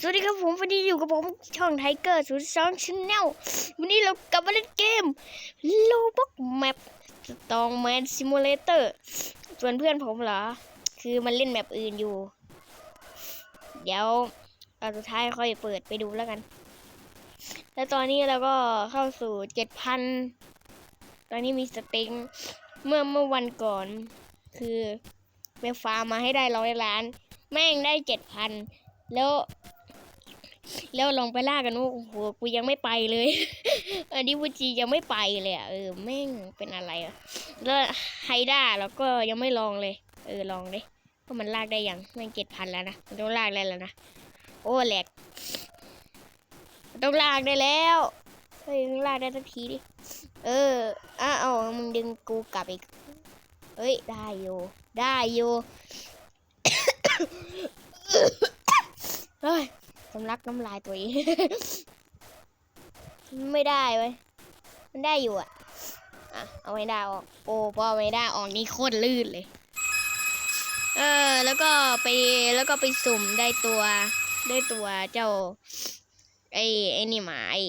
สวัสดีครับผมวันนี้อยู่กับผมช่องไทเกอร์ศูนย์สองชแนลวันนี้เรากลับมาเล่นเกมโลบ็อกแมปตองแมนซิมูเลเตอร์ส่วนเพื่อนผมเหรอ คือมันเล่นแมปอื่นอยู่ เดี๋ยวเอาสุดท้ายค่อยเปิดไปดูแล้วกัน แล้วตอนนี้เราก็เข้าสู่เจ็ดพันตอนนี้มีสเต็งเมื่อเมื่อวันก่อน คือไปฟาร์มมาให้ได้ร้อยล้าน แม่งได้เจ็ดพันแล้ว แล้วลองไปล่ากันว่าโอ้โหกูยังไม่ไปเลย อันนี้วูจียังไม่ไปเลยอะเออแม่งเป็นอะไรอะแล้วไฮด้าเราก็ยังไม่ลองเลย เออลองดิว่ามันลากได้ยังแม่งเจ็ดพันแล้วนะมันต้องลากได้แล้วนะโอ้แหลกต้องลากได้แล้วเฮ้ยลากได้สักทีดิเอออ้าวเอามึงดึงกูกลับอีกเฮ้ยได้อยู่ได้อยู่เฮ้ย สำลักน้ำลายตัวเองไม่ได้เว้ยมันได้อยู่อะอะเอาไม่ได้ออก โอ้พอเอไม่ได้ออกนี่โคตรลื่นเลย เออ แล้วก็ไปแล้วก็ไปสุ่มได้ตัว ได้ตัวเจ้า ไอ้ไอ้นี่หมาไอ้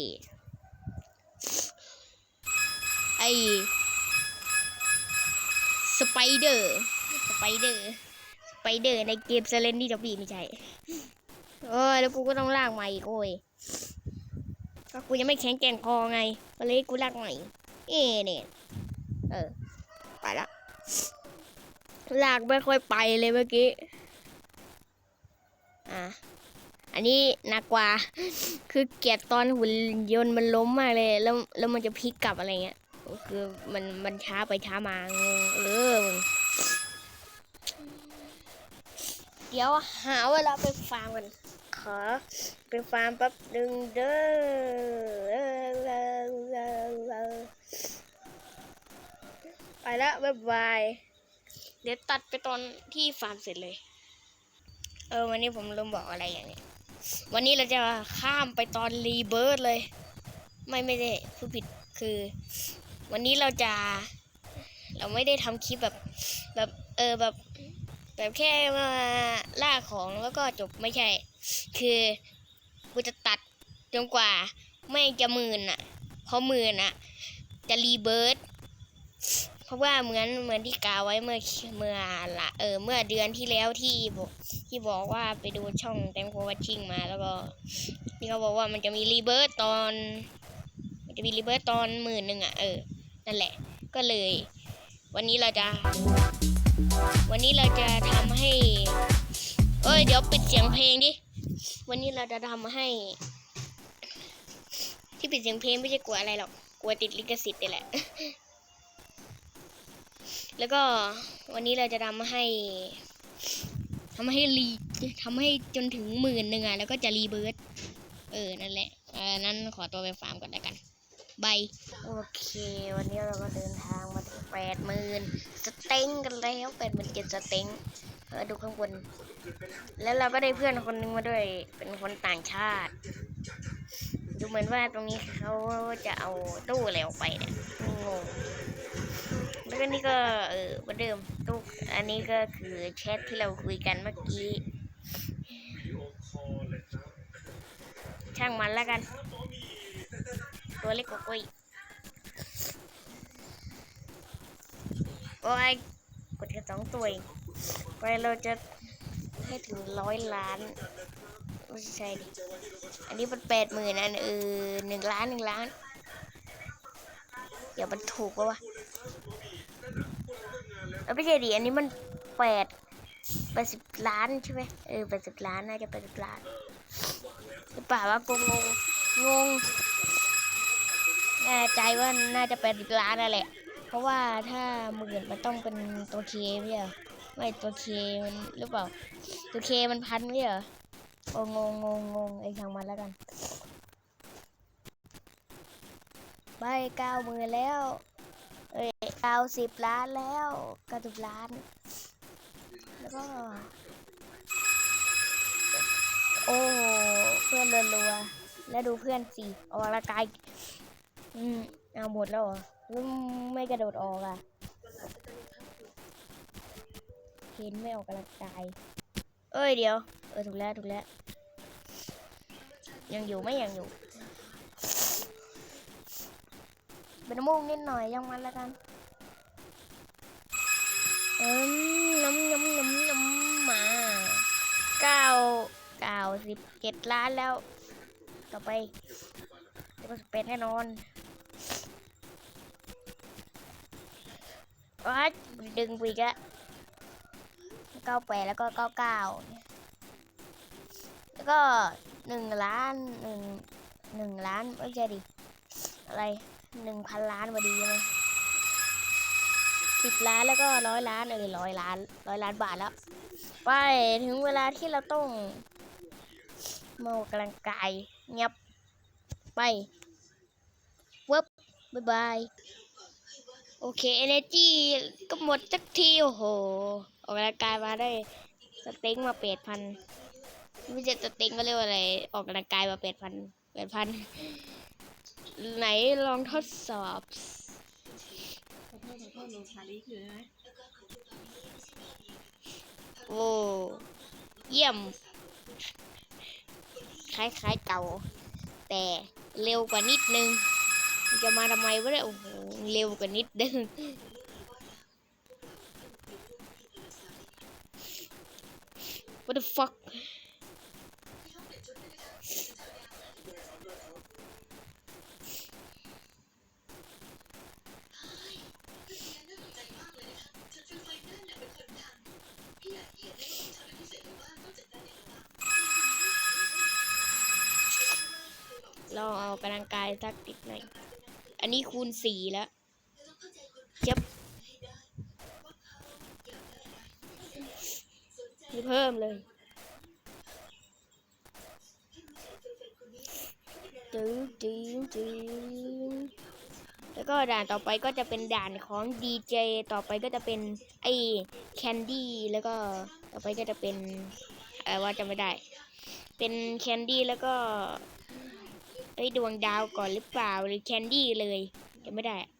ไอ้สไปเดอร์ สไปเดอร์ สไปเดอร์ในเกมเซเลนดี้ดับบี้ไม่ใช่ เออแล้วกูก็ต้องลากใหม่อีกโอ้ยก็กูยังไม่แข็งแกร่งพอไงก็เลยกูลากใหม่ เอ๊ะเนี่ยเออ ไปละลากไม่ค่อยไปเลยเมื่อกี้ อะ อันนี้หนักกว่า คือเกลียดตอนหุ่นยนต์มันล้มมากเลย แล้วแล้วมันจะพลิกกลับอะไรเงี้ย คือมันมันช้าไปช้ามางงเออมึงเดี๋ยวหาเวลาไปฟาร์มกัน อไปฟาร์มแป๊บหนึ่งเด้อไปละบ๊ายบาย เดี๋ยวตัดไปตอนที่ฟาร์มเสร็จเลย เออวันนี้ผมลืมบอกอะไรอย่างเนี้ยวันนี้เราจะข้ามไปตอนรีเบิร์ดเลย ไม่ไม่ได้ผู้ผิดคือ วันนี้เราจะ เราไม่ได้ทำคลิปแบบแบบเออแบบแบบแค่มาล่าของแล้วก็จบไม่ใช่ คือกูจะตัดจนกว่าไม่จะมื่นอะเพราะมื่นอะ จะรีเบิร์ดเพราะว่าเหมือนเหมือนที่กาวไว้เมื่อเมื่อละเออเมื่อเดือนที่แล้วที่บอกที่บอกว่าไปดูช่องแตงโมวัชชิงมาแล้วก็ที่เขาบอกว่ามันจะมีรีเบิร์ดตอน มันจะมีรีเบิร์ดตอนหมื่นหนึ่งอะเออนั่นแหละก็เลย วันนี้เราจะ วันนี้เราจะทำให้ เอ้ย เดี๋ยวปิดเสียงเพลงดิ วันนี้เราจะทำให้ ที่ปิดเสียงเพลงไม่ใช่กลัวอะไรหรอก กลัวติดลิขสิทธิ์นี่แหละ แล้วก็วันนี้เราจะทำให้ทำให้รีทำให้จนถึงหมื่นหนึ่งอะแล้วก็จะรีเบิร์ดเออ นั่นแหละเออนั้นขอตัวไปฟาร์มก่อนแล้วกันบายโอเค วันนี้เราก็เดินทางมาถึงแปดหมื่นสเต็งกันแล้วแปดหมื่นเจ็ดสเต็ง เออดูข้างบน แล้วเราก็ได้เพื่อนคนหนึงมาด้วย เป็นคนต่างชาติ ดูเหมือนว่าตรงนี้เขาจะเอาตู้อะไรออกไปเนี่ยงงแล้วก็นี่ก็เออเหมือนเดิมตู้อันนี้ก็คือแชทที่เราคุยกันเมื่อกี้ ช่างมันแล้วกัน ตัวเล็กกว่ากุ้ยโอ้ยกดแค่สองตัวเอง ไปเราจะให้ถึงร้อยล้านไม่ใช่ดิอันนี้มันแปดหมื่นอันเออหนึ่งล้านหนึ่งล้านเดี๋ยวมันถูกปะวะเออไม่ใช่ดิอันนี้มันแปดแปดสิบล้านใช่ไหมเออแปดสิบล้านน่าจะแปดสิบล้านหรือเปล่าวะงงงงแน่ใจว่าน่าจะเป็นล้านนั่นแหละ เพราะว่าถ้าหมื่นมันต้องเป็นตัวเคไม่ใช่อ ไม่ตัวเคมันหรือเปล่า ตัวเคมันพันไม่เหรอโอ้งงงงงงไอ้ทางมันแล้วกันใบเก้าหมื่นแล้วเอ้ยเก้าสิบล้านแล้วเก้าสิบล้าน แล้วก็ โอ้เพื่อนรัวๆแล้วดูเพื่อนสิออกลังกายอืมเอาหมดแล้วเหรอไม่กระโดดออกอะ เห็นไม่ออกกำลังกาย เอ้ยเดี๋ยว เออถูกแล้วถูกแล้ว ยังอยู่ไม่ยังอยู่ เป็นโม่งนิดหน่อยยังมันแล้วกันเอิมน้ำน้ำน้ำน้ำมาเก้าเก้าสิบเจ็ดล้านแล้ว ต่อไปจะก็เปนแน่นอนว้าดึงไปอีกอะ เก้าแปดแล้วก็เก้าเก้าแล้วก็หนึ่งล้านหนึ่งหนึ่งล้านไม่ใช่ดิ อะไรหนึ่งพันล้านพอดีใช่ไหมสิบล้านแล้วก็ร้อยล้านเออร้อยล้านร้อยล้านบาทแล้ว ไปถึงเวลาที่เราต้องมาออกกำลังกายเงียบไปเวิบบายบาย โอเค energy ก็หมดสักที โอ้โห ออกกำลังกายมาได้สเต็งมาเป็ดพันไม่ใช่สเต็งก็เรียกว่าอะไร ออกกำลังกายมาเป็ดพันเป็ดพันไหนลองทดสอบขอโทษขอโทษลงชาลีคือไหมโอ้เยี่ยม คล้ายๆเก่า แต่เร็วกว่านิดนึง จะมาทำไมวะเนี่ยโอ้โห เร็วกว่านิดนึง What the fuck ลองเอากำลังกายสักนิดหน่อย อันนี้คูณสี่แล้วเจ็บ มีเพิ่มเลยตึ๊งตึ๊งตึ๊งแล้วก็ด่านต่อไปก็จะเป็นด่านของดีเจต่อไปก็จะเป็นไอ้แคนดี้แล้วก็ต่อไปก็จะเป็นอะไรว่าจะไม่ได้ เป็นแคนดี้แล้วก็เอ้ดวงดาวก่อนหรือเปล่าหรือแคนดี้เลยยังไม่ได้อะ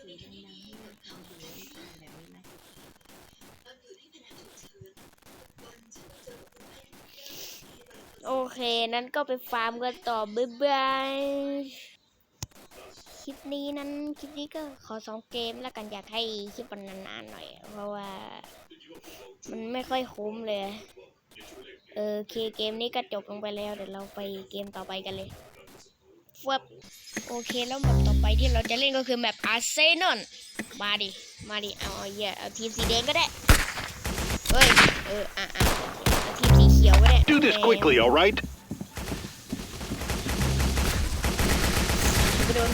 สีดังๆให้เราทำอยู่ในอ่านแบบนี้ไหม โอเค นั้นก็ไปฟาร์มกันต่อบ๊ายบายคลิปนี้นั้นคลิปนี้ก็ขอสองเกมแล้วกันอยากให้คลิปมันนานๆหน่อย เพราะว่ามันไม่ค่อยคุ้มเลย เออเคเกมนี้ก็จบลงไปแล้ว เดี๋ยวเราไปเกมต่อไปกันเลยฟับโอเคแล้วแมปต่อไปที่เราจะเล่นก็คือแมปอาร์เซนอลมาดิ มาดิ เอาเอาเหี้ยเอาทีมสีแดงก็ได้ เฮ้ย เออ อะอะเอาทีมสี ขียวก็ได้ Do this แหม quickly, all right? ไปโดน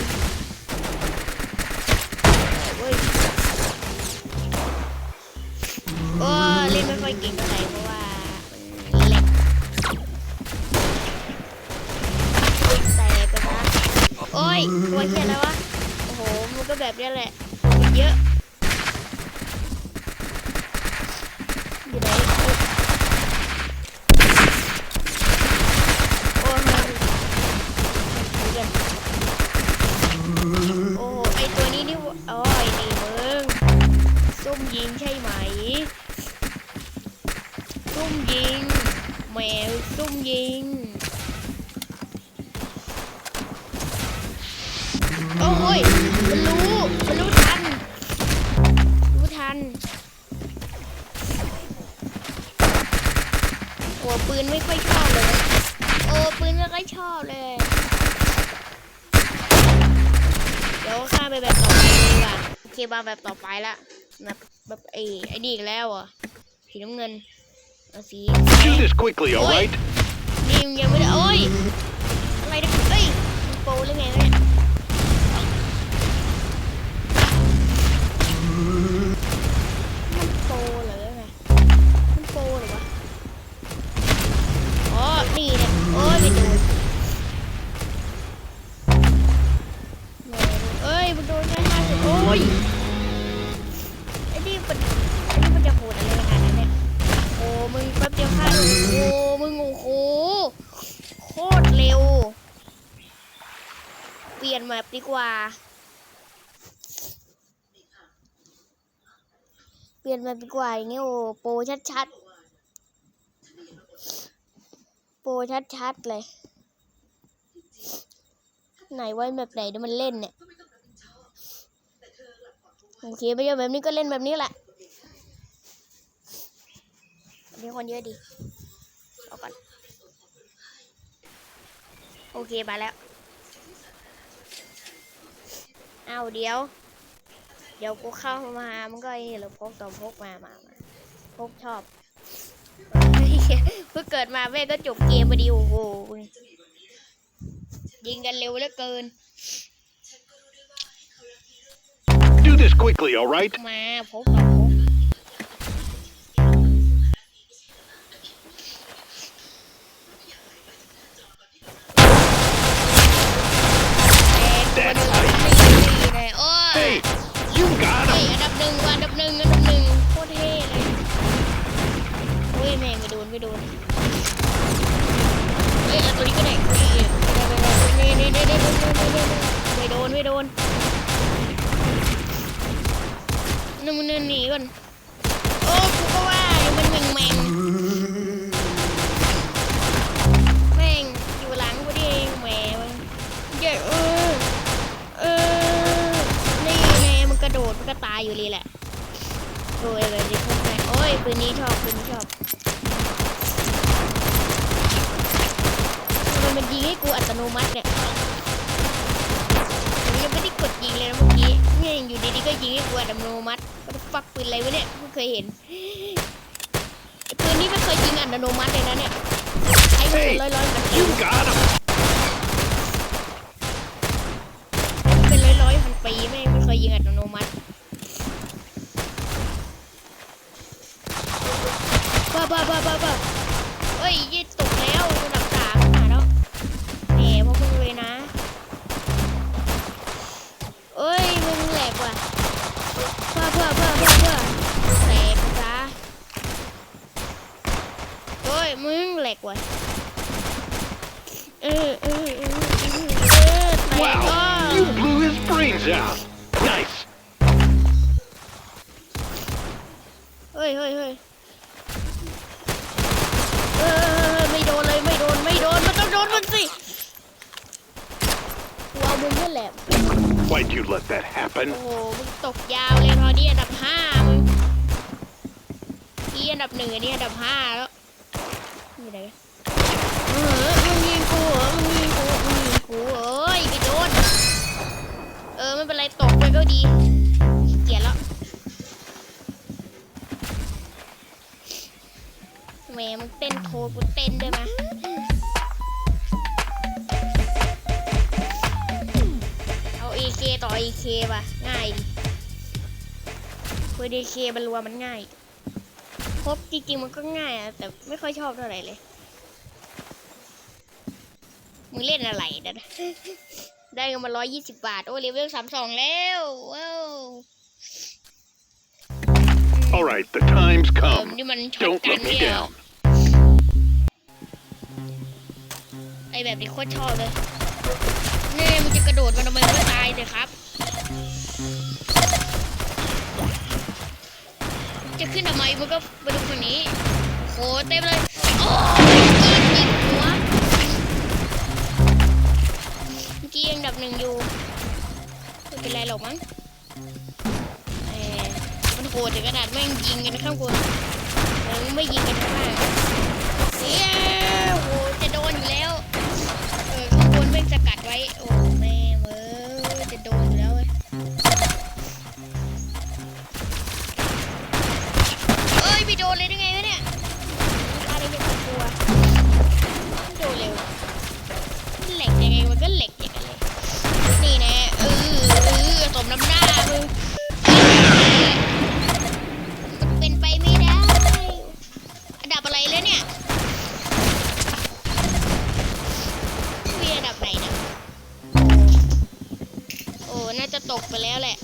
เว้ยโอ้เล่นไม่ค่อยเก่งเท่าไหร่เพราะว่ามันแหลกแต่ก็นะโอ้ยตัวเขียนแล้ววะ โอ้โห มันก็แบบเนี้ยแหละมันเยอะ แบบต่อไปละแบบแบบไอ้ไอ้นี่อีกแล้วเหรอะสีน้ำเงินเอาสี Do this quickly, all Oi. right? นี่มึงยังไม่ได้โอ้ยอะไรเนี่ยเอ้ยมันโปรหรือไงวะเนี่ย ดีกว่า เปลี่ยนแมปดีกว่าอย่างงี้โอ้โปรชัดรชัดๆเลย ไหนไว้แบบไหนเดี๋ยวมันเล่นเนี่ย โอเคไม่ใช่แบบนี้ก็เล่นแบบนี้แหละมีคนเยอะดีเอาก่อน โอเคมาแล้ว เอาเดี๋ยว เดี๋ยวกูเข้ามามันก็ไอ้นี่เหรอพกต่อพกมามามาพกชอบเพิ่งเกิดมาแม่ก็จบเกมพอดีโอ้โหมึงยิงกันเร็วเหลือเกิน Do this quickly, all right? มาพกต่อพก นนี้ชอบปืนนี้ชอบทำไมมันยิงให้กูอัตโนมัติเนี่ยผมยังไม่ได้กดยิงเลยนะเมื่อกี้เนี่ยอยู่ดีๆก็ยิงให้กูอัตโนมัติก็ฟักปืนอะไรวะเนี่ยไม่เคยเห็นไอ้ปืนนี้ไม่เคยยิงอัตโนมัติเลยนะเนี่ยใช้มันเป็นร้อยๆพัน You got him. เป็นร้อยๆพันปีไม่ไม่เคยยิงอัตโนมัติ บ้าบ้าบ้าบ้าบ้าเอ้ยยี่ตกแล้วระดับสามหาแล้วแหมพวกมึงเลยนะ เอ้ยมึงแหลกว่ะเพื่อเพื่อเพื่อเพื่อเพื่อแหลกซะเอ้ยมึงแหลกว่ะเออเออเออเออเออแตกอะ Wow, you blew his brains out. Nice. เฮ้ยเฮ้ยเฮ้ย กูเอามึงนี่แหละ Why'd you let that โอ้ happen? โหมึงตกยาวเลยตอนนี้อันดับห้ามึงอีอันดับหนึ่งอันนี้อันดับห้าแล้วนี่ไหนเออมึงยิงกูเหรอมึงยิงกูมึงยิงกูเอ้ยไม่โดนเออไม่เป็นไรตกไปก็ดีเกลียดแล้วแหมมึงเต้นโทรกูเต้นด้วยมะ ต่อ AK ป่ะ ง่ายดิเพื่อ DK มันรัวมันง่ายพบจริงๆมันก็ง่ายอะแต่ไม่ค่อยชอบเท่าไหร่เลย มึงเล่นอะไรเนะได้เงินมาร้อยยี่สิบบาท โอ้เลเวลสามสองแล้วว้าว All right, the time's เออ come. นี่มันช็อต Don't กัน let me เนี่ย down. ไอแบบนี้โคตรชอบเลย เนี่มันจะกระโดดมันทำไมมันไม่ตายเลยครับ จะขึ้นทำไมมันก็ไปดูคนนี้โหเต็มเลย โอ้ยยิงยิงหัวเมื่อกี้ยังดับหนึ่งอยู่ไม่เป็นไรหรอกมั้งเออมันโหดถึงขนาดแม่งยิงกันข้างบนแล้วไม่ยิงกันข้างล่างเย้ ว้โอ้แม่เว้ยจะโดนอยู่แล้วเว้ยเอ้ยไม่โดนเลยได้ไงวะเนี่ยอะไรยังกลัวไม่โดนเร็วมันเหล็กยังไงมันก็เหล็กอย่างนั้นเลยนี่แน่เออเออสมน้ำหน้า ตกไปแล้วแหละ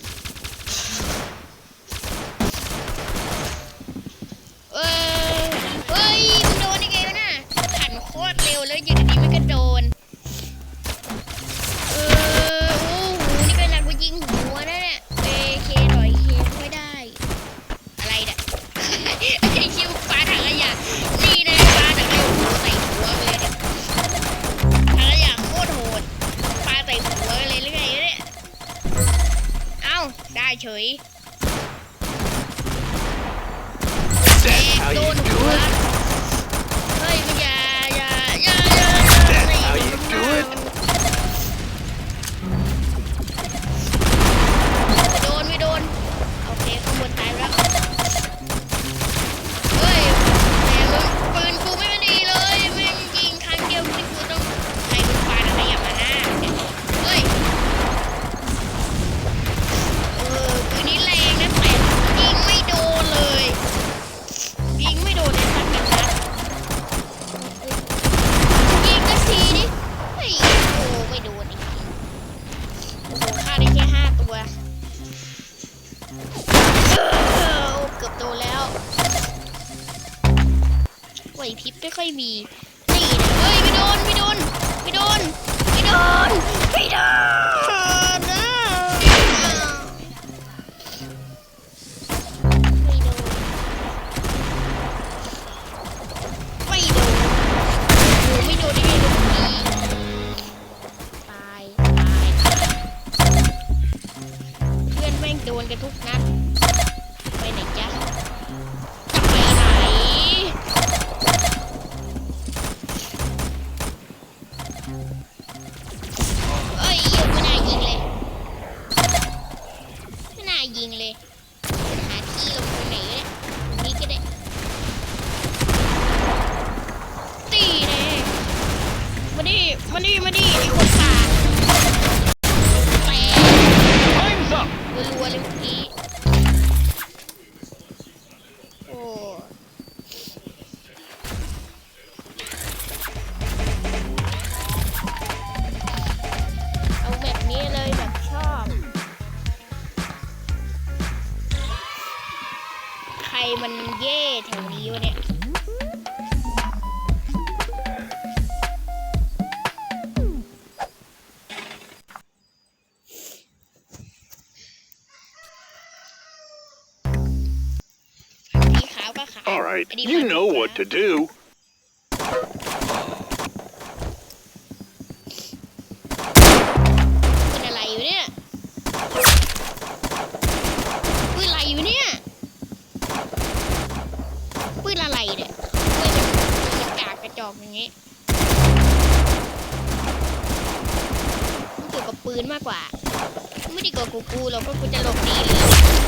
to do.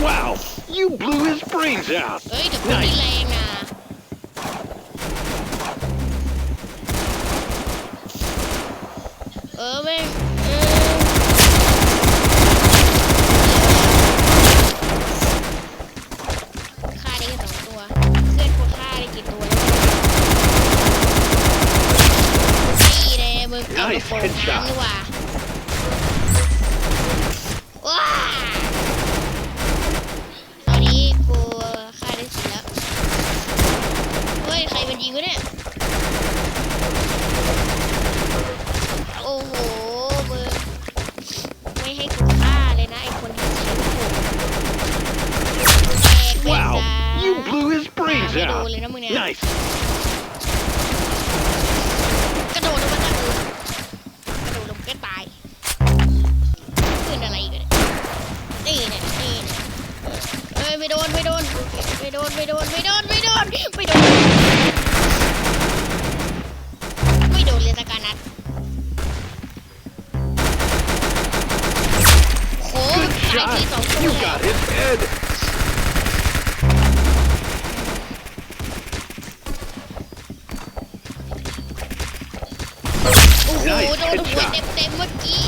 Wow, you blew his brains out. Nice. โอ้เต็มเต็มเมื่อกี้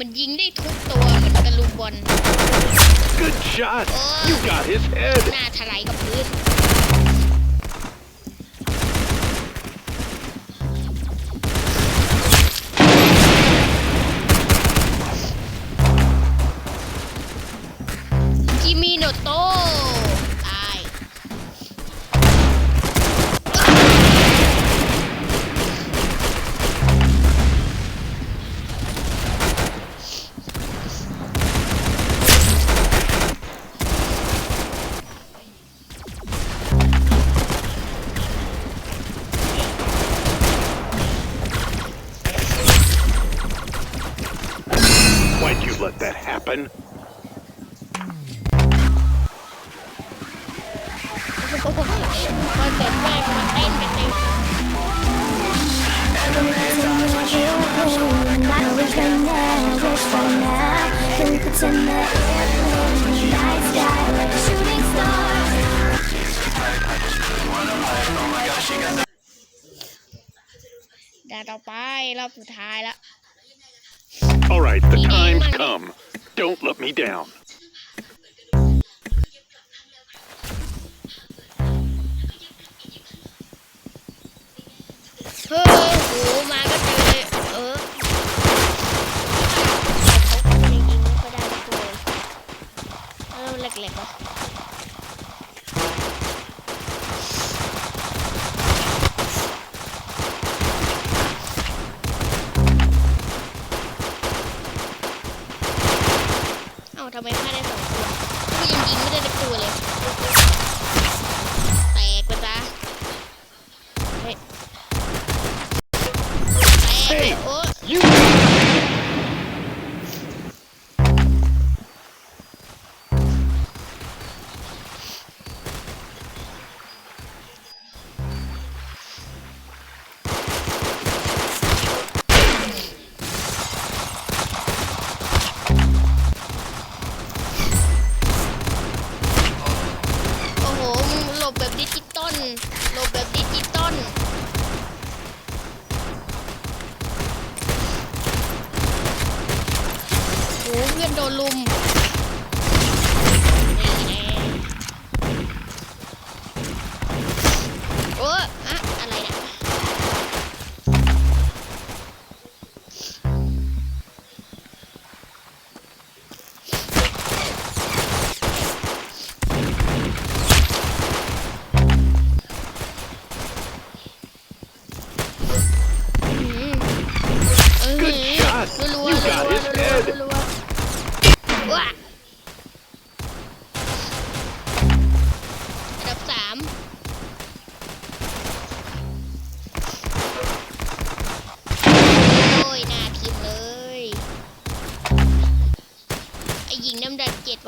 มันยิงได้ทุกตัวเหมือนตะลุมบอล Good shot. You got his head. หน้าถลายกับพื้น shooting star ด่านต่อไปรอบสุดท้ายละ All right, the Yeah, time's Monday. come. Don't let me down. เฮ้ยโ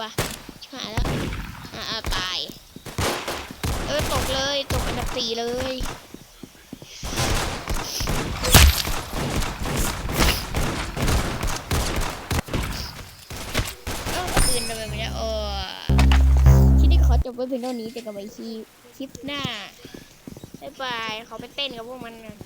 ว่ะชิบหายแล้วอ่าตาย เออตกเลยตกอันดับสี่เลยเอ้าปืนทำไมไม่ได้โอ้ที่นี่ขอจบไว้เพียงเท่านี้เจอกันใหม่ที่คลิปหน้าบ๊ายบายขอไปเต้นกับพวกมันหน่อย